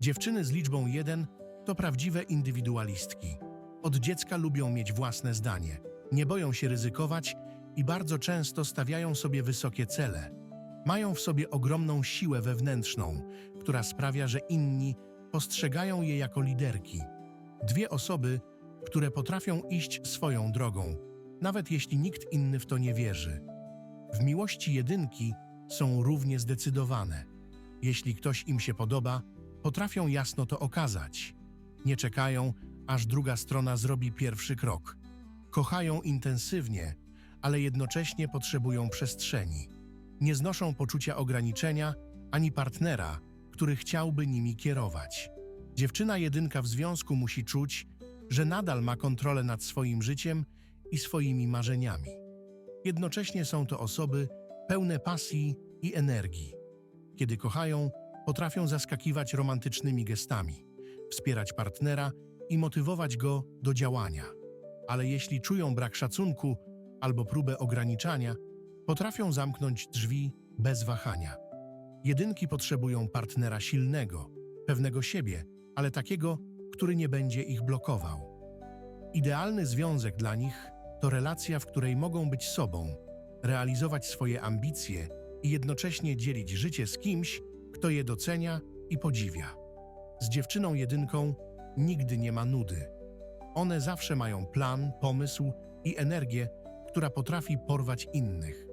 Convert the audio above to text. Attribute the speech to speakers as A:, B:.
A: Dziewczyny z liczbą 1 to prawdziwe indywidualistki. Od dziecka lubią mieć własne zdanie, nie boją się ryzykować i bardzo często stawiają sobie wysokie cele. Mają w sobie ogromną siłę wewnętrzną, która sprawia, że inni postrzegają je jako liderki. Dwie osoby, które potrafią iść swoją drogą, nawet jeśli nikt inny w to nie wierzy. W miłości jedynki są równie zdecydowane. Jeśli ktoś im się podoba, potrafią jasno to okazać. Nie czekają, aż druga strona zrobi pierwszy krok. Kochają intensywnie, ale jednocześnie potrzebują przestrzeni. Nie znoszą poczucia ograniczenia ani partnera, który chciałby nimi kierować. Dziewczyna jedynka w związku musi czuć, że nadal ma kontrolę nad swoim życiem i swoimi marzeniami. Jednocześnie są to osoby pełne pasji i energii. Kiedy kochają, potrafią zaskakiwać romantycznymi gestami, wspierać partnera i motywować go do działania. Ale jeśli czują brak szacunku albo próbę ograniczania, potrafią zamknąć drzwi bez wahania. Jedynki potrzebują partnera silnego, pewnego siebie, ale takiego, który nie będzie ich blokował. Idealny związek dla nich to relacja, w której mogą być sobą, realizować swoje ambicje i jednocześnie dzielić życie z kimś, kto je docenia i podziwia. Z dziewczyną jedynką nigdy nie ma nudy. One zawsze mają plan, pomysł i energię, która potrafi porwać innych.